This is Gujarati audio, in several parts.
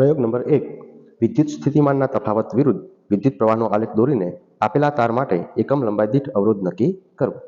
પ્રયોગ નંબર એક, વિદ્યુત સ્થિતિમાનના તફાવત વિરુદ્ધ વિદ્યુત પ્રવાહનો આલેખ દોરીને આપેલા તાર માટે એકમ લંબાઈ દીઠ અવરોધ નક્કી કરવો.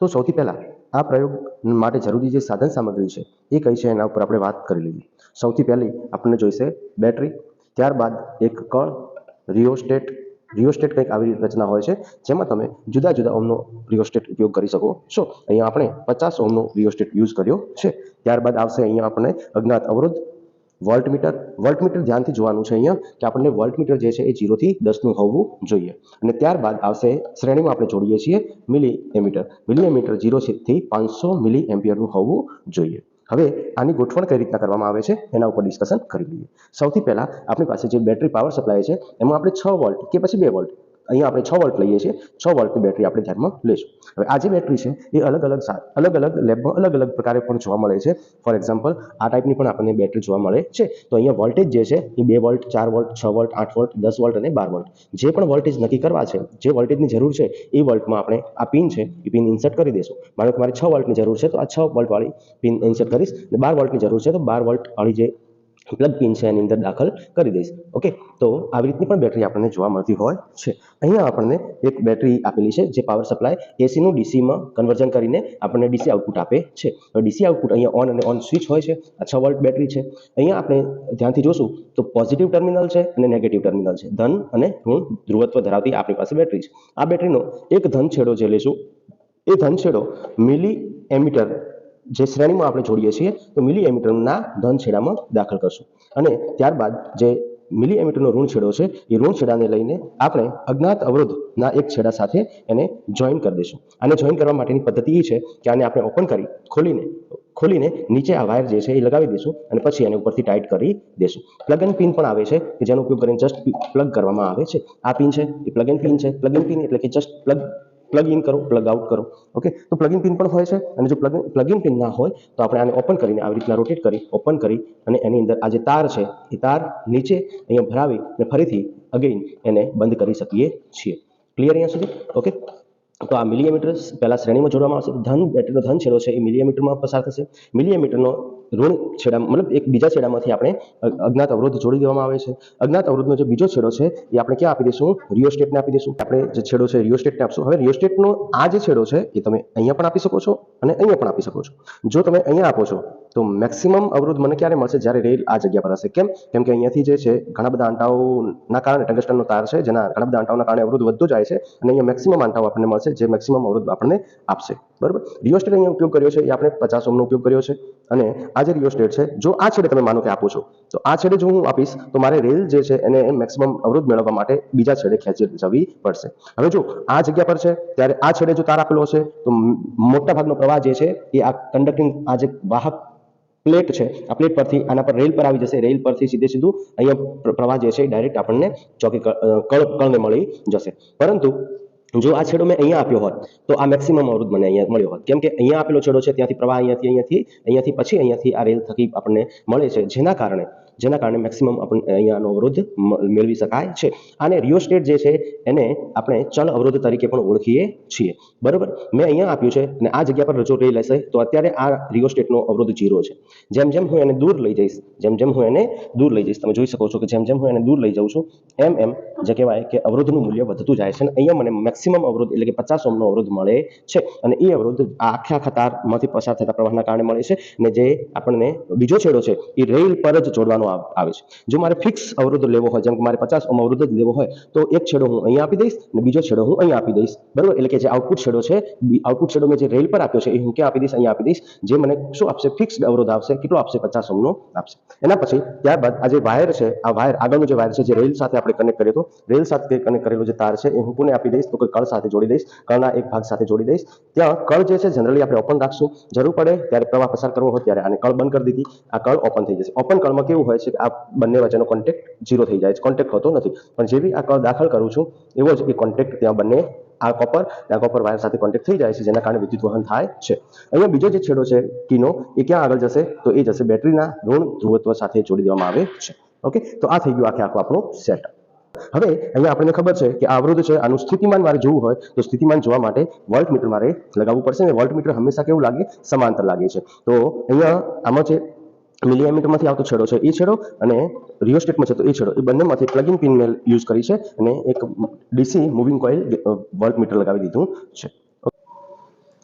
તો સૌથી પહેલા આ પ્રયોગ માટે જરૂરી જે સાધન સામગ્રી છે એ કઈ છે એના ઉપર આપણે વાત કરી લઈએ. સૌથી પહેલી આપણને જોઈશે બેટરી, ત્યારબાદ એક કળ, રિયોસ્ટેટ. રિયોસ્ટેટ કંઈક આવી રચના હોય છે, જેમાં તમે જુદા જુદા ઓમનો રિયોસ્ટેટ ઉપયોગ કરી શકો છો. અહીંયા આપણે પચાસ ઓમનો રિયોસ્ટેટ યુઝ કર્યો છે. ત્યારબાદ આવશે અહીંયા આપણે અજ્ઞાત અવરોધ વોલ્ટમીટર. વોલ્ટમીટર ધ્યાનથી જોવાનું છે અહીંયા કે આપણને વોલ્ટમીટર જે છે એ જીરોથી દસનું હોવું જોઈએ. અને ત્યારબાદ આવશે શ્રેણીમાં આપણે જોડીએ છીએ મિલી એમીટર મિલી એમીટર જીરોથી પાંચસો મિલી એમ્પિયરનું હોવું જોઈએ. હવે આની ગોઠવણ કઈ રીતના કરવામાં આવે છે એના ઉપર ડિસ્કશન કરી લઈએ. સૌથી પહેલા આપણી પાસે જે બેટરી પાવર સપ્લાય છે, એમાં આપણે છ વોલ્ટ કે પછી બે વોલ્ટ અહીંયા આપણે છ વોલ્ટ લઈએ છીએ, છ વોલ્ટની બેટરી આપણે ધ્યાનમાં લઈશું. હવે આ જે બેટરી છે, એ અલગ અલગ અલગ અલગ લેબમાં અલગ અલગ પ્રકારે પણ જોવા મળે છે. ફોર એક્ઝામ્પલ આ ટાઈપની પણ આપણને બેટરી જોવા મળે છે. તો અહીંયા વોલ્ટેજ જે છે, એ બે વોલ્ટ, ચાર વોલ્ટ, છ વોલ્ટ, આઠ વોલ્ટ, દસ વોલ્ટ અને બાર વોલ્ટ. જે પણ વોલ્ટેજ નક્કી કરવા છે, જે વોલ્ટેજની જરૂર છે, એ વોલ્ટમાં આપણે આ પિન છે, એ પિન ઇન્સર્ટ કરી દઈશું. માનો કે મારે છ વોલ્ટની જરૂર છે, તો આ છ વોલ્ટવાળી પિન ઇન્સર્ટ કરીશ. અને બાર વોલ્ટની જરૂર છે, તો બાર વોલ્ટવાળી જે પ્લગ પિન છે એની અંદર દાખલ કરી દઈશ. ઓકે તો આવી રીતની પણ બેટરી આપણને જોવા મળતી હોય છે. અહીંયા આપણને એક બેટરી આપેલી છે જે પાવર સપ્લાય એસીનું ડીસીમાં કન્વર્ઝન કરીને આપણને ડીસી આઉટપુટ આપે છે. તો ડીસી આઉટપુટ અહીંયા ઓન અને ઓન સ્વિચ હોય છે. આ છ વોલ્ટ બેટરી છે. અહીંયા આપણે ધ્યાનથી જોશું તો પોઝિટિવ ટર્મિનલ છે અને નેગેટિવ ટર્મિનલ છે. ધન અને ઋણ ધ્રુવત્વ ધરાવતી આપણી પાસે બેટરી છે. આ બેટરીનો એક ધન છેડો જે લેશું. એ ધન છેડો મિલી એમીટર જે શ્રેણીમાં આપણે જોડીએ છીએ, તો મિલી એમીટરના ધન છેડામાં દાખલ કરશું. અને ત્યારબાદ જે મિલી એમીટરનો ઋણ છેડો છે, એ ઋણ છેડાને લઈને આપણે અજ્ઞાત અવરોધના એક છેડા સાથે એને જોઈન કરી દઈશું. આને જોઈન કરવા માટેની પદ્ધતિ એ છે કે આને આપણે ઓપન કરી, ખોલીને ખોલીને નીચે આ વાયર જે છે એ લગાવી દઈશું અને પછી એને ઉપરથી ટાઈટ કરી દઈશું. પ્લગ એન્ડ પિન પણ આવે છે, કે જેનો ઉપયોગ કરીને જસ્ટ પ્લગ કરવામાં આવે છે. આ પિન છે, એ પ્લગ એન્ડ પિન છે. પ્લગ એન્ડ પિન એટલે કે જસ્ટ પ્લગ પ્લગ ઇન કરો પ્લગ આઉટ કરો. ઓકે તો પ્લગ ઇન પિન પણ હોય છે અને જો પ્લગ પ્લગ ઇન પિન ના હોય, તો આપણે આને ઓપન કરીને આવી રીતના રોટેટ કરી ઓપન કરી અને એની અંદર આ જે તાર છે, એ તાર નીચે અહીંયા ભરાવી અને ફરીથી અગેઇન એને બંધ કરી શકીએ છીએ. ક્લિયર અહીંયા સુધી? ઓકે તો આ મિલિયમીટર પહેલા શ્રેણીમાં જોડવામાં આવશે. ધન, બેટરીનો ધન છેડો છે એ મિલિયમીટરમાં પસાર થશે. મિલિયમીટરનો ઋણ છેડા, મતલબ એક બીજા છેડામાંથી આપણે અજ્ઞાત અવરોધ જોડી દેવામાં આવે છે. અજ્ઞાત અવરોધનો જે બીજો છેડો છે એ આપણે ક્યાં આપી દઈશું? રિયોસ્ટેટને આપી દઈશું. આપણે જે છેડો છે રિયોસ્ટેટને આપશું. હવે રિયોસ્ટેટનો આ જે છેડો છે એ તમે અહીંયા પણ આપી શકો છો અને અહીંયા પણ આપી શકો છો. જો તમે અહીંયા આપો છો તો મેક્સિમમ અવરોધ મને ક્યારે મળશે જ્યારે રેલ આ જગ્યા પર હશે? કેમ? કેમ કે અહીંયાથી જે છે, ઘણા બધા આંટાઓના કારણે ટંગસ્ટનનો તાર છે, જેના ઘણા બધા આંટાઓના કારણે અવરોધ વધતો જાય છે અને અહીંયા મેક્સિમમ આંટાઓ આપણને મળશે, જે મેક્સિમમ અવરોધ આપણને આપશે. બરાબર? રિયોસ્ટેટ અહીંયા ઉપયોગ કર્યો છે, એ આપણે પચાસ ઓમનો ઉપયોગ કર્યો છે અને આ જે રિયોસ્ટેટ છે, જો આ છેડે તમે માનો કે આપો છો, તો આ છેડે જો હું આપીશ, તો મારે રેલ જે છે એને મેક્સિમમ અવરોધ મેળવવા માટે બીજા છેડે ખેંચી જવી પડશે. હવે જો આ જગ્યા પર છે, ત્યારે આ છેડે જો તાર આપેલો હશે, તો મોટા ભાગનો પ્રવાહ જે છે, એ આ કંડક્ટિંગ આ જે વાહક પ્લેટ છે, આ પ્લેટ પરથી આના પર રેલ પર આવી જશે. રેલ પરથી સીધે સીધું અહીંયા પ્રવાહ જે છે ડાયરેક્ટ આપણને ચોકી કળ કળને મળી જશે. પરંતુ જો આ છેડો મેં અહીંયા આપ્યો હોત, તો આ મેક્સિમમ અવરોધ મને અહીંયા મળ્યો હોત. કેમ કે અહીંયા આપેલો છેડો છે, ત્યાંથી પ્રવાહ અહીંયાથી અહીંયાથી અહીંયાથી પછી અહીંયાથી આ રેલ થકી આપણને મળે છે. જેના કારણે જેના કારણે મેક્સિમમ આપણે અહીંયાનો અવરોધ મેળવી શકાય છે. આને રિયોસ્ટેટ જે છે, એને આપણે ચલ અવરોધ તરીકે પણ ઓળખીએ છીએ. બરોબર? મેં અહીંયા આપ્યું છે અને આ જગ્યા પર રજૂ રહી લેશે, તો અત્યારે આ રિયોસ્ટેટનો અવરોધ જીરો છે. જેમ જેમ હું એને દૂર લઈ જઈશ, જેમ જેમ હું એને દૂર લઈ જઈશ, તમે જોઈ શકો છો કે જેમ જેમ હું એને દૂર લઈ જાઉં છું, એમ એમ જે કહેવાય કે અવરોધનું મૂલ્ય વધતું જાય છે અને અહીંયા મને મેક્સિમમ અવરોધ એટલે કે પચાસ ઓમનો અવરોધ મળે છે. અને એ અવરોધ આખા આખા તારમાંથી પસાર થતા પ્રવાહના કારણે મળે છે. અને જે આપણને બીજો છેડો છે, એ રેલ પર જ જોડવાનો આવ- આવે છે. જો મારે ફિક્સ અવરોધ લેવો હોય, જેમ કે મારે પચાસ ઓમ અવરોધ જ લેવો હોય, તો એક છેડો હું અહીં આપી દઈશ અને બીજો છેડો હું અહીંયા આપી દઈશ. બરાબર? એટલે કે જે આઉટપુટ છેડો છે આઉટપુટ છેડો મેં જે રેલ પર આપ્યો છે, એ હું ક્યાં આપી દઈશ? અહીંયા આપી દઈશ. જે મને શું આપશે? ફિક્સ્ડ અવરોધ આવશે. કેટલો આપશે? પચાસ ઓમનો આપશે. એના પછી ત્યારબાદ આ જે વાયર છે, આ વાયર આગળનો જે વાયર છે, જે રેલ સાથે આપણે કનેક્ટ કર્યો હતો રેલ સાથે કનેક્ટ કરેલો જે તાર છે, એ હું કોને આપી દઈશ? તો કોઈ કળ સાથે જોડી દઈશ. કળના એક ભાગ સાથે જોડી દઈશ. ત્યાં કળ જે છે જનરલી આપણે ઓપન રાખશું. જરૂર પડે ત્યારે પ્રવાહ પસાર કરવો હોય ત્યારે આને કળ બંધ કરી દીધી. આ કળ ઓપન થઈ જશે. ઓપન કળમાં કેવું હોય છે કે આ બંને વચ્ચેનો કોન્ટેક્ટ ઝીરો થઈ જાય છે. કોન્ટેક્ટ હોતો નથી. પણ જેવી આ દાખલ કરું છું, એવો જ એ કોન્ટેક્ટ ત્યાં બંને આ કોપર આ કોપર વાયર સાથે કોન્ટેક્ટ થઈ જાય છે, જેના કારણે વિદ્યુત વહન થાય છે. અહીંયા બીજો જે છેડો છે કીનો એ ક્યાં આગળ જશે? તો એ જશે બેટરીના ઋણ ધ્રુવત્વ સાથે જોડી દેવામાં આવે છે. ઓકે તો આ થઈ ગયું આખે આખું આપણું સેટ હવે અહીંયા આપણને ખબર છે કે આ અવરોધ છે, આનું સ્થિતિમાન મારે જોવું હોય, તો સ્થિતિમાન જોવા માટે વોલ્ટમીટર મારે લગાવવું પડશે અને વોલ્ટમીટર હંમેશા કેવું લાગે? સમાંતર લાગે છે. તો અહીંયા આમાં છે મિલિએમીટરમાંથી આવતો છેડો છે. એ છેડો અને રિયોસ્ટેટમાં તો એ છેડો એ બંનેમાંથી પ્લગિન પિન મેં યુઝ કરી છે અને એક DC moving coil work meter લગાવી દીધું છે.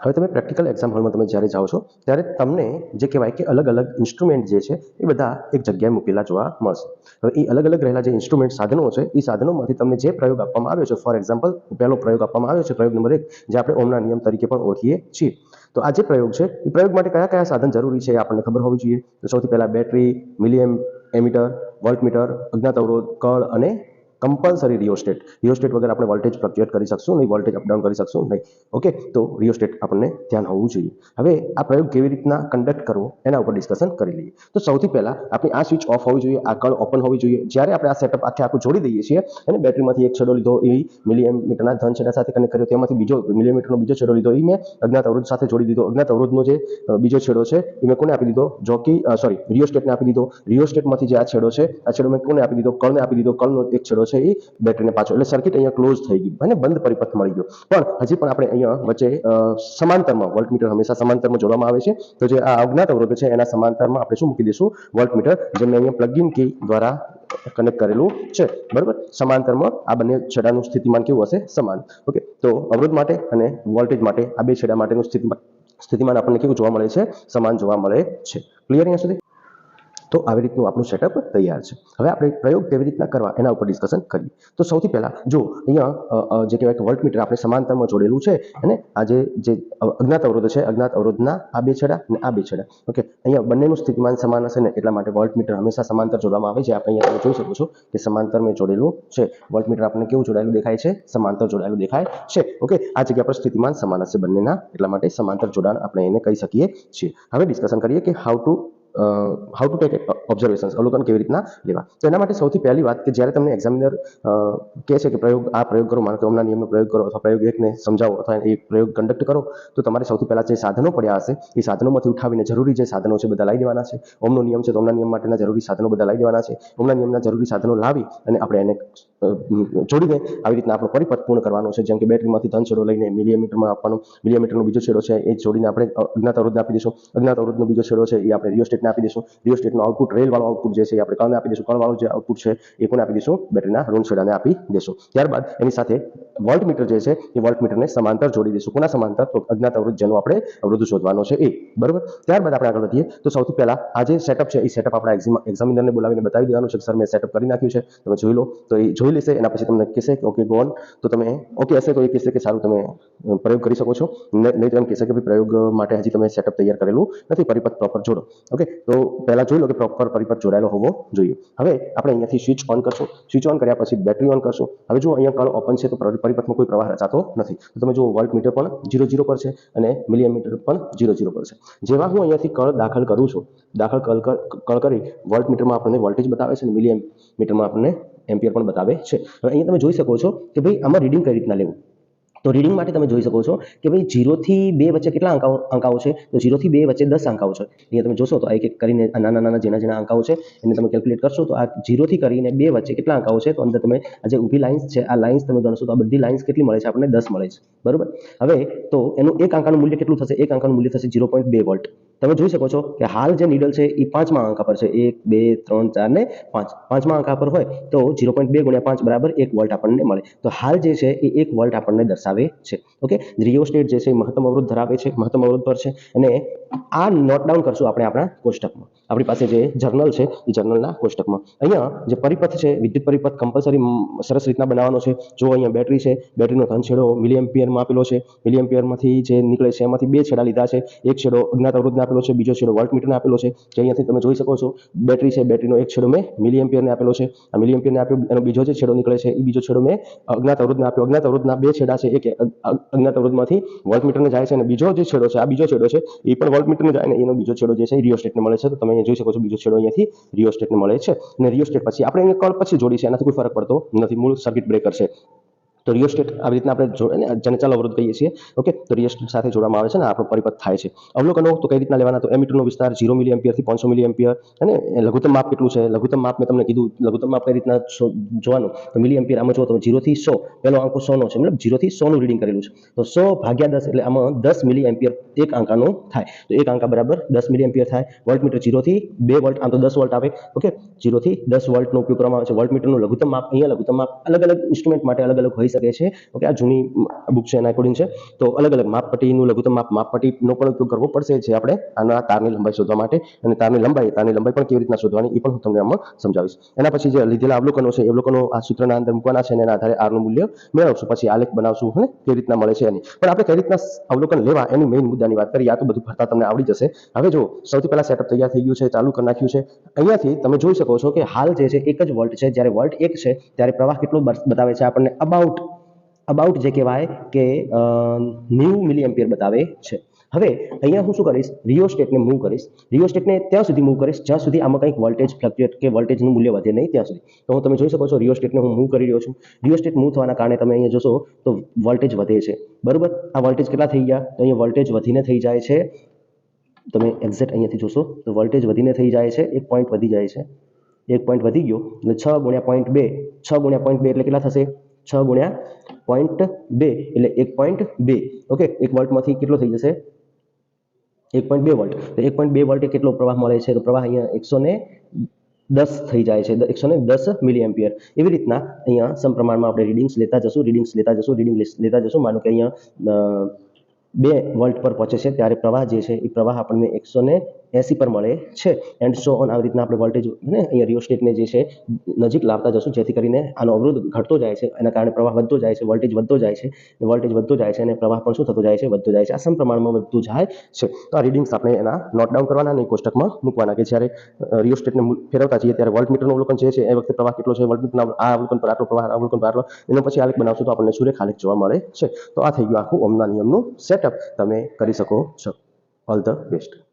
હવે તમે પ્રેક્ટિકલ એક્ઝામ હોલમાં તમે જ્યારે જાઓ છો, ત્યારે તમને જે કહેવાય કે અલગ અલગ ઇન્સ્ટ્રુમેન્ટ જે છે, એ બધા એક જગ્યાએ મૂકેલા જોવા મળશે. હવે એ અલગ અલગ રહેલા જે ઇન્સ્ટ્રુમેન્ટ સાધનો છે એ સાધનોમાંથી તમને જે પ્રયોગ આપવામાં આવ્યો છે ફોર એક્ઝામ્પલ પહેલો પ્રયોગ આપવામાં આવ્યો છે, પ્રયોગ નંબર એક, જે આપણે ઓમના નિયમ તરીકે પણ ઓળખીએ છીએ. તો આ જે પ્રયોગ છે, એ પ્રયોગ માટે કયા કયા સાધન જરૂરી છે આપણને ખબર હોવી જોઈએ? તો સૌથી પહેલાં બેટરી મિલિયમ એમીટર વોલ્ટમીટર અજ્ઞાત અવરોધ, કળ અને કમ્પલસરી રિયોસ્ટેટ રિયોસ્ટેટ વગર આપણે વોલ્ટેજ ફ્લક્ચ્યુએટ કરી શકશું નહીં વોલ્ટેજ અપડાઉન કરી શકશું નહીં. ઓકે તો રિયોસ્ટેટ આપણને ધ્યાન હોવું જોઈએ. હવે આ પ્રયોગ કેવી રીતના કન્ડક્ટ કરવો, એના ઉપર ડિસ્કશન કરી લઈએ. તો સૌથી પહેલા આપણી આ સ્વિચ ઓફ હોવી જોઈએ, આ કળ ઓપન હોવી જોઈએ. જ્યારે આપણે આ સેટઅપ આખે આખું જોડી દઈએ છીએ અને બેટરીમાંથી એક છેડો લીધો એ મિલિયમીટરના ધન છેડા સાથે કનેક્ટ કર્યો, તેમાંથી બીજો મિલિયમીટરનો બીજો છેડો લીધો એ મેં અજ્ઞાત અવરોધ સાથે જોડી દીધો. અજ્ઞાત અવરોધનો જે બીજો છેડો છે એ મેં કોને આપી દીધો? જોકી સોરી રિયોસ્ટેટને આપી દીધો. રિયોસ્ટેટમાંથી જે આ છેડો છે, આ છેડો મેં કોને આપી દીધો? કળને આપી દીધો. કળનો એક છેડો છે એ બેટરીને પાછો. એટલે સર્કિટ અહીંયા ક્લોઝ થઈ ગઈ અને બંધ પરિપથ મળી ગયો. પણ હજી પણ આપણે અહીંયા વચ્ચે સમાંતરમાં વોલ્ટમીટર હંમેશા સમાંતરમાં જોડવામાં આવે છે. તો જે આ અજ્ઞાત અવરોધ છે એના સમાંતરમાં આપણે શું મૂકી દઈશું? વોલ્ટમીટર, જે મેં અહીંયા પ્લગિંગ કી દ્વારા કનેક્ટ કરેલું છે. બરાબર? સમાંતરમાં આ બંને છેડાનું સ્થિતિમાન કેવું હશે? સમાન. ઓકે? તો અવરોધ માટે અને વોલ્ટેજ માટે આ બે છેડા માટેનું સ્થિતિમાન સ્થિતિમાન આપણને કેવું જોવા મળે છે? સમાન જોવા મળે છે. ક્લિયર અહીંયા સુધી? તો આવી રીતનું આપણું સેટઅપ તૈયાર છે. હવે આપણે પ્રયોગ કેવી રીતના કરવા એના ઉપર ડિસ્કશન કરીએ. તો સૌથી પહેલાં જો અહીંયા જે કહેવાય કે વોલ્ટમીટર આપણે સમાંતરમાં જોડેલું છે, અને આ જે જે અજ્ઞાત અવરોધ છે, અજ્ઞાત અવરોધના આ બે છેડા અને આ બે છેડા. ઓકે, અહીંયા બંનેનું સ્થિતિમાન સમાન હશે ને, એટલા માટે વોલ્ટમીટર હંમેશા સમાંતર જોડવામાં આવે છે. આપણે અહીંયા તમે જોઈ શકો છો કે સમાંતર મેં જોડેલું છે. વોલ્ટમીટર આપણને કેવું જોડાયેલું દેખાય છે? સમાંતર જોડાયેલું દેખાય છે. ઓકે, આ જગ્યા પર સ્થિતિમાન સમાન હશે બંનેના, એટલા માટે સમાંતર જોડાણ આપણે એને કહી શકીએ છીએ. હવે ડિસ્કશન કરીએ કે how to how to take observations અવલોકન કેવી રીતના લેવા. તો એના માટે સૌથી પહેલી વાત કે જ્યારે તમને એક્ઝામિનર કહે છે કે પ્રયોગ, આ પ્રયોગ કરો, માનો કે ઓમના નિયમનો પ્રયોગ કરો અથવા પ્રયોગ એકને સમજાવો અથવા એ પ્રયોગ કન્ડક્ટ કરો, તો તમારે સૌથી પહેલાં જે સાધનો પડ્યા હશે, એ સાધનોમાંથી ઉઠાવીને જરૂરી જે સાધનો છે બધા લાવી દેવાના છે. ઓમનો નિયમ છે તો ઓમના નિયમ માટેના જરૂરી સાધનો બધા લાવી દેવાના છે. ઓમના નિયમના જરૂરી સાધનો લાવી અને આપણે એને જોડીને આવી રીતના આપણો પરિપથ પૂર્ણ કરવાનો છે. જેમ કે બેટરીમાંથી ધન છેડો લઈને મિલિયમીટરમાં આપવાનો મિલિયમીટરનો બીજો છેડો છે એ જોડીને આપણે અજ્ઞાત અવરોધને આપી દઈશું. અજ્ઞાત અવરોધનો બીજો છેડો છે એ આપણે રિયોસ્ટેટને આપી દઈશું. રિયોસ્ટેટનો આઉટપુટ રેલવાળો આઉટપુટ જે છે એ આપણે કણને આપી દઈશું. કણવાળો જે આઉટપુટ છે એ કોને આપી દઈશું? બેટરીના રૂમ છેડાને આપી દઈશું. ત્યારબાદ એની સાથે વોલ્ટ મીટર જે છે એ વોલ્ટમીટરને સમાંતર જોડી દઈશું. કોના સમાંતર? તો અજ્ઞાત અવરોધ જેનો આપણે અવરોધ શોધવાનો છે એ. બરાબર? ત્યારબાદ આપણે આગળ વધીએ. તો સૌથી પહેલા આ જે સેટઅપ છે એ સેટઅપ આપણા એક્ઝામ એક્ઝામિનરને બોલાવીને બતાવી દેવાનું છે સર મેં સેટઅપ કરી નાખ્યું છે. તમે જોઈ લો. તો એ જોઈ લેશે. એના પછી તમને કહેશે કે ઓકે ગોન તો તમે ઓકે હશે તો એ કહેશે કે સારું, તમે પ્રયોગ કરી શકો છો. નહીં તો એમ કહેશે કે ભાઈ પ્રયોગ માટે હજી તમે સેટઅપ તૈયાર કરેલું નથી. પરિપથ પ્રોપર જોડો. ઓકે તો પહેલા જોઈ લો કે પ્રોપર પરિપથ જોડાયેલો હોવો જોઈએ. હવે આપણે અહીંયાથી સ્વિચ ઓન કરશું. સ્વિચ ઓન કર્યા પછી બેટરી ઓન કરશું. હવે જો અહીંયા કળ ઓપન છે તો પર- પરિપથમાં કોઈ પ્રવાહ રચાતો નથી. તો તમે જો વોલ્ટ મીટર પણ જીરો જીરો પર છે અને મિલિયમીટર પણ જીરો જીરો પર છે. જેવા હું અહીંયાથી કળ દાખલ કરું છું, દાખલ કળ કર- કળ કરી વોલ્ટ મીટરમાં આપણને વોલ્ટેજ બતાવે છે અને મિલિયમ મીટરમાં આપણને એમ્પિયર પણ બતાવે છે. હવે અહીંયા તમે જોઈ શકો છો કે ભાઈ, આમાં રીડિંગ કઈ રીતના લેવું? તો રીડિંગ માટે તમે જોઈ શકો છો કે ભાઈ જીરોથી બે વચ્ચે કેટલા અંકાઓ અંકાઓ છે? તો જીરોથી બે વચ્ચે દસ અંકાઓ છે. અહીંયા તમે જોશો તો એક એક કરીને નાના નાના જેના જેના અંકાઓ છે, એને તમે કેલ્ક્યુલેટ કરશો તો આ જીરોથી કરીને બે વચ્ચે કેટલા અંકાઓ છે? તો અંદર તમે આ જે ઊભી લાઇન્સ છે, આ લાઇન્સ તમે ગણશો તો આ બધી લાઇન્સ કેટલી મળે છે? આપણને દસ મળે છે. બરાબર? હવે તો એનું એક અંકાનું મૂલ્ય કેટલું થશે? એક અંકાનું મૂલ્ય થશે ઝીરો પોઈન્ટ બે વોલ્ટ તમે જોઈ શકો છો કે હાલ જે નીડલ છે એ પાંચમા આંકા પર છે. એક, બે, ત્રણ, ચાર ને પાંચ. પાંચમા આંકા પર હોય તો ઝીરો પોઈન્ટ બે ગુણ્યા પાંચ બરાબર એક વોલ્ટ આપણને મળે. તો હાલ જે છે એ એક વોલ્ટ આપણને દર્શાવે છે. ઓકે? રિયોસ્ટેટ જે છે મહત્તમ અવરોધ ધરાવે છે, મહત્તમ અવરોધ પર છે. અને આ નોટ ડાઉન કરશું આપણે આપણા કોષ્ટકમાં. આપણી પાસે જે જર્નલ છે એ જર્નલના કોષ્ટકમાં. અહીંયા જે પરિપથ છે, વિદ્યુત પરિપથ કમ્પલસરી સરસ રીતના બનાવવાનો છે. જો અહીંયા બેટરી છે બેટરીનો ધન છેડો મિલિયમ્પિયરમાં આપેલો છે. મિલિયમ્પિયરમાંથી જે નીકળે છે, એમાંથી બે છેડા લીધા છે. એક છેડો અજ્ઞાત અવરોધને આપેલો છે, બીજો છેડો વોલ્ટમીટરને આપેલો છે, જે અહીંયાથી તમે જોઈ શકો છો, બેટરી છે, બેટરીનો એક છેડો મેં મિલિયમ્પિયરને આપેલો છે. આ મિલિયમ્પિયરને આપ્યો, એનો બીજો જે છેડો નીકળે છે, એ બીજો છેડો મેં અજ્ઞાત અવરોધને આપ્યો. અજ્ઞાત અવરોધના બે છેડા છે, એક અજ્ઞાત અવરોધમાંથી વોલ્ટમીટરને જાય છે અને બીજો જે છેડો છે, આ બીજો છેડો છે, એ પણ વોલ્ટમીટરને જાય ને એનો બીજો છેડો જે છે, એ રિયોસ્ટેટને મળે છે. તો તમે અહીંયા જોઈ શકો છો, બીજો છેડો અહીંયાથી રિયોસ્ટેટને મળે છે. અને રિયોસ્ટેટ પછી આપણે અહીંયા કળ પછી જોડી છે એનાથી કોઈ ફરક પડતો નથી. મૂળ સર્કિટ બ્રેકર છે. તો રિયોસ્ટેટ આવી રીતના આપણે જો જેને ચાલ અવરોધ કહીએ છીએ. ઓકે તો રિયોસ્ટેટ સાથે જોડવામાં આવે છે ને આપણો પરિપથ થાય છે. અવલોકનો તો કઈ રીતના લેવાના? તો એમીટરનો વિસ્તાર ઝીરો મિલી એમ્પિયરથી પાંચસો મિલી એમ્પિયર અને લઘુત્તમ માપ કેટલું છે? લઘુત્તમ માપ મેં તમને કીધું. લઘુત્તમ માપ કઈ રીતના જોવાનું? તો મિલી એમ્પિયર આમાં જો તમે જીરોથી સો, પહેલો આંકો સોનો છે. મતલબ ઝીરોથી સોનું રીડિંગ કરેલું છે. તો સો ભાગ્યા દસ એટલે આમાં દસ મિલી એમ્પિયર એક આંકાનો થાય. તો એક આંકા બરાબર દસ મિલી એમ્પિયર થાય. વોલ્ટમીટર ઝીરોથી બે વોલ્ટ, આમ તો દસ વોલ્ટ આવે ઓકે ઝીરોથી દસ વોલ્ટનો ઉપયોગ કરવામાં આવે છે. વોલ્ટમીટરનું લઘુત્તમ માપ અહીંયા લઘુત્તમ માપ અલગ અલગ ઇન્સ્ટ્રુમેન્ટ માટે અલગ અલગ હોઈ શકે છે ઓકે આ જૂની બુક છે, એના એકોર્ડિંગ છે. તો અલગ અલગ માપપટ્ટીનું, લઘુત્તમ માપ, માપપટ્ટીનો પણ ઉપયોગ કરવો પડશે જે આપણે આના તારની લંબાઈ શોધવા માટે અને તારની લંબાઈ તારની લંબાઈ પણ કેવી રીતના શોધવાની એ પણ હું તમને આમાં સમજાવીશ. એના પછી જે લીધેલા અવલોકનો છે અવલોકનો આ સૂત્રના અંદર મૂકવાના છે અને એના આધારે આરનું મૂલ્ય મેળવશું. પછી આલેખ બનાવશું અને કેવી રીતના મળે છે એની. પણ આપણે કઈ રીતના અવલોકન લેવા એની મેઇન મુદ્દાની વાત કરીએ, આ તો બધું ભરતા તમને આવડી જશે. હવે જો સૌથી પહેલા સેટઅપ તૈયાર થઈ ગયું છે, ચાલુ કરી નાખ્યું છે. અહીંયાથી તમે જોઈ શકો છો કે હાલ જે છે, એક જ વોલ્ટ છે. જ્યારે વોલ્ટ એક છે, ત્યારે પ્રવાહ કેટલો બતાવે છે આપણને? અબાઉટ અબાઉટ જે કહેવાય કે નેવું મિલી એમ્પિયર બતાવે છે. હવે, અહીંયા હું શું કરીશ? રિયોસ્ટેટને મૂવ કરીશ. રિયોસ્ટેટને ત્યાં સુધી મૂવ કરીશ, જ્યાં સુધી આમાં કંઈક વોલ્ટેજ ફ્લક્ચ્યુએટ કે વોલ્ટેજનું મૂલ્ય વધે નહીં ત્યાં સુધી. તો હું તમે જોઈ શકો છો રિયોસ્ટેટને હું મૂવ કરી રહ્યો છું. રિયોસ્ટેટ મૂવ થવાના કારણે તમે અહીંયા જોશો, તો વોલ્ટેજ વધે છે. બરાબર? આ વોલ્ટેજ કેટલા થઈ ગયા? તો અહીંયા વોલ્ટેજ વધીને થઈ જાય છે. તમે એક્ઝેક્ટ અહીંયાથી જોશો, તો વોલ્ટેજ વધીને થઈ જાય છે. એક પોઈન્ટ વધી જાય છે. એક પોઈન્ટ વધી ગયો, એટલે છ ગુણ્યા પોઈન્ટ બે. છ ગુણ્યા પોઈન્ટ બે એટલે કેટલા થશે? છ ગુણ્યા પોઈન્ટ બે, એટલે એક પોઈન્ટ બે. ઓકે એક વોલ્ટમાંથી કેટલો થઈ જશે? એક પોઈન્ટ બે વોલ્ટ. તો એક પોઈન્ટ બે વોલ્ટે કેટલો પ્રવાહ મળે છે? તો પ્રવાહ અહીંયા એકસો ને દસ થઈ જાય છે એકસો ને દસ મિલી એમ્પિયર એવી રીતના અહીંયા સમપ્રમાણમાં આપણે રીડિંગ્સ લેતા જશું રીડિંગ્સ લેતા જશું રીડિંગ લેતા જશું, માનો કે અહીંયા બે વોલ્ટ પર પહોંચે છે, ત્યારે પ્રવાહ જે છે, એ પ્રવાહ આપણને એકસો ને એસી પર મળે છે. એન્ડ સો ઓન આવી રીતના આપણે વોલ્ટેજ ને અહીંયા રિયોસ્ટેટને જે છે, નજીક લાવતા જશું, જેથી કરીને આનો અવરોધ ઘટતો જાય છે એના કારણે પ્રવાહ વધતો જાય છે વોલ્ટેજ વધતો જાય છે. વોલ્ટેજ વધતો જાય છે અને પ્રવાહ પણ શું થતો જાય છે? વધતો જાય છે. આ સમપ્રમાણમાં વધતું જાય છે. તો આ રીડિંગ્સ આપણે એના નોટ ડાઉન કરવાના અને કોષ્ટકમાં મૂકવાના કે જ્યારે રિયોસ્ટેટને ફેરવતા જઈએ ત્યારે વોલ્ટમીટરનું અવલોકન જે છે, એ વખતે પ્રવાહ કેટલો છે? વોલ્ટમીટરના આ અવલોકન પર આટલો પ્રવાહ અવલોકન પર આટલો. એનો પછી આલેખ બનાવશું તો આપણને સુરેખ આલેખ જોવા મળે છે. તો આ થઈ ગયું આખું ઓમના નિયમનું સેટઅપ તમે કરી શકો છો. All the best